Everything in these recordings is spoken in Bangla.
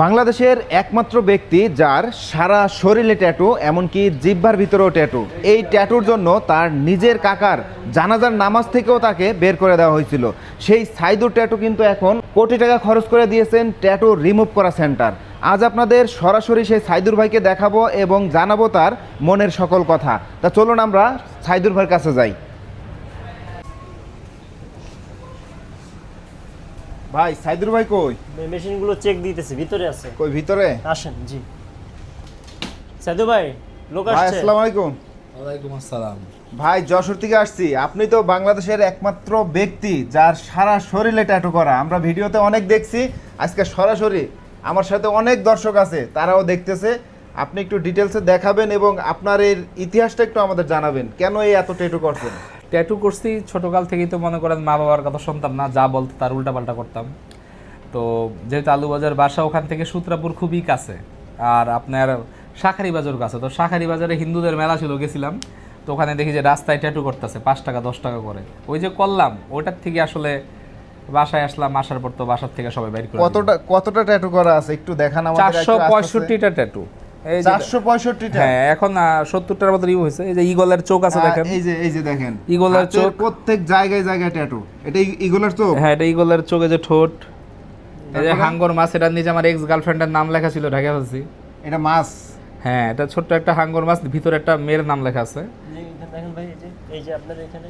বাংলাদেশের একমাত্র ব্যক্তি যার সারা শরীরে ট্যাটু, এমনকি জিব্বার ভিতরেও ট্যাটু। এই ট্যাটুর জন্য তার নিজের কাকার জানাজার নামাজ থেকেও তাকে বের করে দেওয়া হয়েছিল। সেই সাইদুর ট্যাটু কিন্তু এখন কোটি টাকা খরচ করে দিয়েছেন ট্যাটু রিমুভ করা সেন্টার। আজ আপনাদের সরাসরি সেই সাইদুর ভাইকে দেখাবো এবং জানাব তার মনের সকল কথা। তা চলুন আমরা সাইদুর ভাইয়ের কাছে যাই। ভাই সাইদুর ভাই কই? মেশিনগুলো চেক দিতেছে ভিতরে আছে। কই ভিতরে? আসেন জি। সাধু ভাই লোক ভাই আসছে? আসসালামু আলাইকুম। ওয়ালাইকুম আসসালাম। ভাই যশোর থেকে আসছি। আপনি তো বাংলাদেশের একমাত্র ব্যক্তি যার সারা শরীরে ট্যাটু করা। আমরা ভিডিওতে অনেক দেখছি আজকে সরাসরি আমার সাথে অনেক দর্শক আছে তারাও দেখতেছে। আপনি একটু ডিটেলসে দেখাবেন এবং আপনার এর ইতিহাসটা একটু আমাদের জানাবেন। কেন এই এত ট্যাটু করছেন? ট্যাটু করছি ছোটকাল থেকেই তো মনে করেন মা বাবার কথা শুনতাম না যা বলতো তার উল্টাপাল্টা করতাম। তো যেহেতু আলুবাজার বাসা ওখান থেকে সূত্রাপুর খুবই কাছে। আর আপনার শাখারি বাজার কাছে। তো শাখারি বাজারে হিন্দুদের মেলা ছিল গেছিলাম। তো ওখানে দেখি যে রাস্তায় ট্যাটু করতেছে পাঁচ টাকা দশ টাকা করে। ওই যে করলাম ওইটার থেকে আসলে বাসায় আসলাম আসার পর তো বাসার থেকে সবাই বাইর কতটা কতটা ট্যাটু করা আছে? একটু দেখান আমাদের চারশো পঁয়ষট্টিটা ট্যাটু হ্যাঁ এখন সত্তরটার মতো রিভিউ হয়েছে। এই যে ইগলের চোখ আছে দেখেন। এই যে এই যে দেখেন। ঈগলের চোখ। প্রত্যেক জায়গায় জায়গায় ট্যাটু এটা চোখ? হ্যাঁ এটা ইগলের চোখে যে ঠোঁট। এই যে হাঙ্গর মাছ এটার নিচে আমার এক্স গার্লফ্রেন্ডের নাম লেখা ছিল ঢাকা এটা মাছ? হ্যাঁ এটা ছোট্ট একটা হাঙ্গর মাছ ভিতরে একটা মেয়ের নাম লেখা আছে। দেখেন ভাই এই যে আপনার এখানে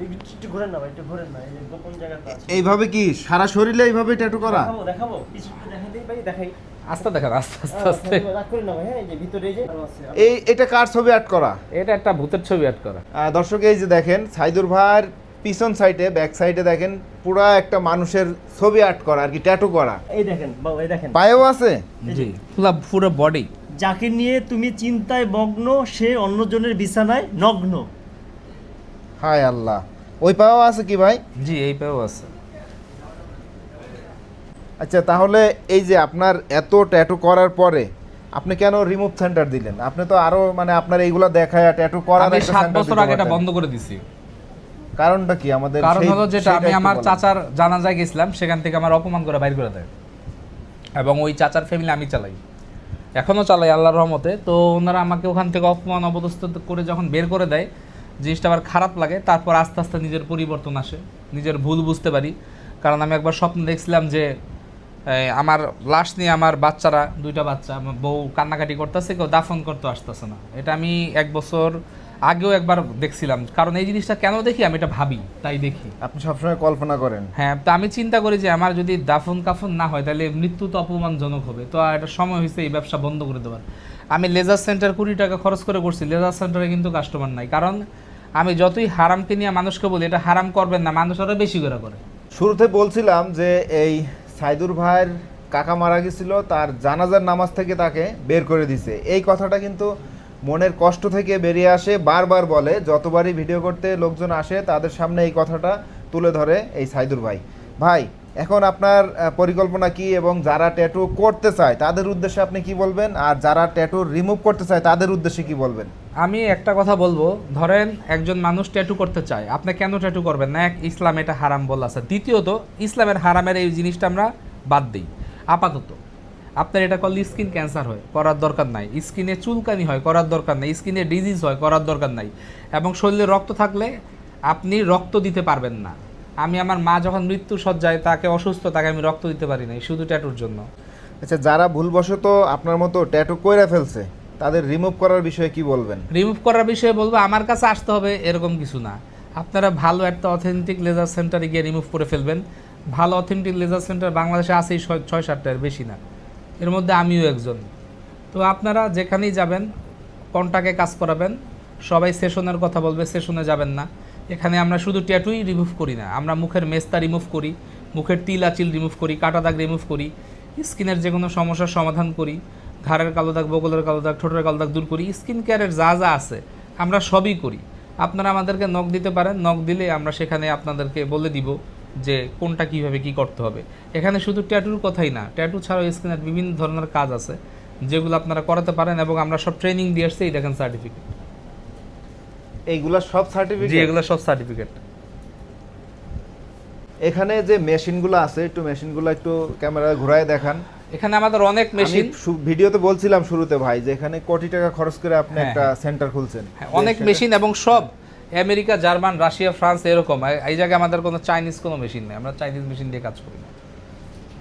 এই একটু ঘোরেন না ভাই একটু ঘোরেন না এই যে গোপন জায়গাটা আছে। এইভাবে কি সারা শরীরে এইভাবে ট্যাটু করা? দেখাবো দেখাবো কিছু দেখাই ভাই দেখাই। আস্তে দেখেন আস্তে আস্তে আস্তে। করেন না ভাই হ্যাঁ এই এটা কার ছবি আর্ট করা? এটা একটা ভূতের ছবি অ্যাড করা। দর্শক এই যে দেখেন সাইদুর ভাইয়ের পিছন সাইডে ব্যাক সাইডে দেখেন পুরা একটা মানুষের ছবি আর্ট করা আর কি ট্যাটু করা। এই দেখেন বাবু এই দেখেন। পায়েও আছে? জি পুরো পুরো বডি যাকে নিয়ে তুমি চিন্তায় মগ্ন সে অন্যজনের বিছানায় নগ্ন। হায় আল্লাহ। ওই পায়েও আছে কি ভাই? জি এই পেয়েও আছে। আচ্ছা তাহলে এই যে আপনার এত ট্যাটু করার পরে আপনি কেন রিমুভ সেন্টার দিলেন? আপনি তো আরও মানে আপনার এইগুলা দেখায় ট্যাটু করার আমি একটা সাত center বছর আগে এটা বন্ধ করে দিছি। কারণটা কি? আমাদের কারণ হলো যেটা আমি আমার। চাচার জানাজায় গেছিলাম সেখান থেকে আমার অপমান করে বাইর করে দেয়। এবং ওই চাচার ফ্যামিলি আমি চালাই। এখনও চালাই আল্লাহর রহমতে। তো ওনারা আমাকে ওখান থেকে অপমান অবদস্থ করে যখন বের করে দেয় জিনিসটা আবার খারাপ লাগে। তারপর আস্তে আস্তে নিজের পরিবর্তন আসে। নিজের ভুল বুঝতে পারি। কারণ আমি একবার স্বপ্ন দেখছিলাম যে আমার লাশ নিয়ে আমার বাচ্চারা দুইটা বাচ্চা বউ কান্নাকাটি করতেছে কেউ দাফন করতে আসতেছে না। এটা আমি এক বছর আগেও একবার দেখছিলাম। কারণ এই জিনিসটা কেন দেখি? আমি এটা ভাবি তাই দেখি। আপনি সবসময় কল্পনা করেন। হ্যাঁ তো আমি চিন্তা করি যে আমার যদি দাফন কাফন না হয় তাহলে মৃত্যু তো অপমানজনক হবে। তো আর এটা সময় হয়েছে এই ব্যবসা বন্ধ করে দেওয়ার। আমি লেজার সেন্টার কুড়ি টাকা খরচ করে করছি লেজার সেন্টারে কিন্তু কাস্টমার নাই। কারণ আমি যতই হারামকে নিয়ে মানুষকে বলি এটা হারাম করবেন না মানুষ আরও বেশি করে করে। শুরুতে বলছিলাম যে এই সাইদুর ভাইয়ের কাকা মারা গেছিল, তার জানাজার নামাজ থেকে তাকে বের করে দিছে। এই কথাটা কিন্তু মনের কষ্ট থেকে বেরিয়ে আসে, বারবার বলে, যতবারই ভিডিও করতে লোকজন আসে, তাদের সামনে এই কথাটা তুলে ধরে এই সাইদুর ভাই। ভাই এখন আপনার পরিকল্পনা কি এবং যারা ট্যাটু করতে চায়, তাদের উদ্দেশ্যে আপনি কি বলবেন? আর যারা ট্যাটু রিমুভ করতে চায়, তাদের উদ্দেশ্যে কি বলবেন? আমি একটা কথা বলব। ধরেন একজন মানুষ ট্যাটু করতে চায়, আপনি কেন ট্যাটু করবেন না? এক, ইসলাম এটা হারাম বলা আছে। দ্বিতীয়ত, ইসলামের হারামের এই জিনিসটা আমরা বাদ দিই। আপাতত, আপনার এটা করলে স্কিন ক্যান্সার হয়, করার দরকার নাই। স্কিনে চুলকানি হয়, করার দরকার নাই। স্কিনে ডিজিজ হয়, করার দরকার নাই। এবং শরীরে রক্ত থাকলে আপনি রক্ত দিতে পারবেন না। আমি আমার মা যখন মৃত্যু সজ্জায় তাকে অসুস্থ তাকে আমি রক্ত দিতে পারি নাই শুধু ট্যাটুর জন্য। আচ্ছা যারা ভুলবশত আপনার মতো ট্যাটু কইরা ফেলছে তাদের রিমুভ করার বিষয়ে কি বলবেন? রিমুভ করার বিষয়ে বলব আমার কাছে আসতে হবে এরকম কিছু না। আপনারা ভালো একটা অথেন্টিক লেজার সেন্টারে গিয়ে রিমুভ করে ফেলবেন। ভালো অথেন্টিক লেজার সেন্টার বাংলাদেশে আছেই ছয় সাতটার বেশি না। এর মধ্যে আমিও একজন। তো আপনারা যেখানেই যাবেন কন্টাকে কাজ করাবেন। সবাই সেশনের কথা বলবে সেশনে যাবেন না। এখানে আমরা শুধু ট্যাটুই রিমুভ করি না, আমরা মুখের মেস্তা রিমুভ করি, মুখের তিল, আচিল রিমুভ করি, কাটা দাগ রিমুভ করি, স্কিনের যে কোনো সমস্যার সমাধান করি, ঘাড়ের কালো দাগ, বগলের কালো দাগ, ঠোঁটের কালো দাগ দূর করি স্কিন কেয়ারের যা যা আছে, আমরা সবই করি। আপনারা আমাদেরকে নখ দিতে পারেন নখ দিলে আমরা সেখানে আপনাদেরকে বলে দিব যে কোনটা কীভাবে কি করতে হবে। এখানে শুধু ট্যাটুর কথাই না ট্যাটু ছাড়াও স্কিনের বিভিন্ন ধরনের কাজ আছে, যেগুলো আপনারা করাতে পারেন এবং আমরা সব ট্রেনিং দিয়ে আসছি, এই দেখেন সার্টিফিকেট এইগুলা সব জি সার্টিফিকেট এগুলো সব সার্টিফিকেট এখানে যে মেশিনগুলো আছে একটু মেশিনগুলো একটু ক্যামেরা ঘুরায় দেখান। এখানে আমাদের অনেক মেশিন। ভিডিওতে বলছিলাম শুরুতে ভাই যে এখানে কোটি টাকা খরচ করে আপনি হ্যাঁ, একটা হ্যাঁ। সেন্টার খুলছেন। হ্যাঁ, অনেক মেশিন এবং সব। আমেরিকা জার্মান রাশিয়া ফ্রান্স এরকম। এই জায়গায় আমাদের কোনো চাইনিজ কোনো মেশিন নেই। আমরা চাইনিজ মেশিন দিয়ে কাজ করি না।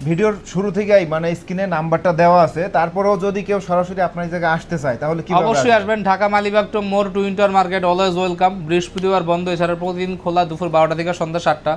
ভিডিওর শুরু থেকেই মানে স্ক্রিনে নাম্বারটা দেওয়া আছে। তারপরেও যদি কেউ সরাসরি আপনার জায়গায় আসতে চায় তাহলে কি অবশ্যই আসবেন Dhaka Malibagh to more to inter market always welcome বৃহস্পতিবার বন্ধ এছাড়া প্রতিদিন খোলা দুপুর বারোটা থেকে সন্ধ্যা সাতটা।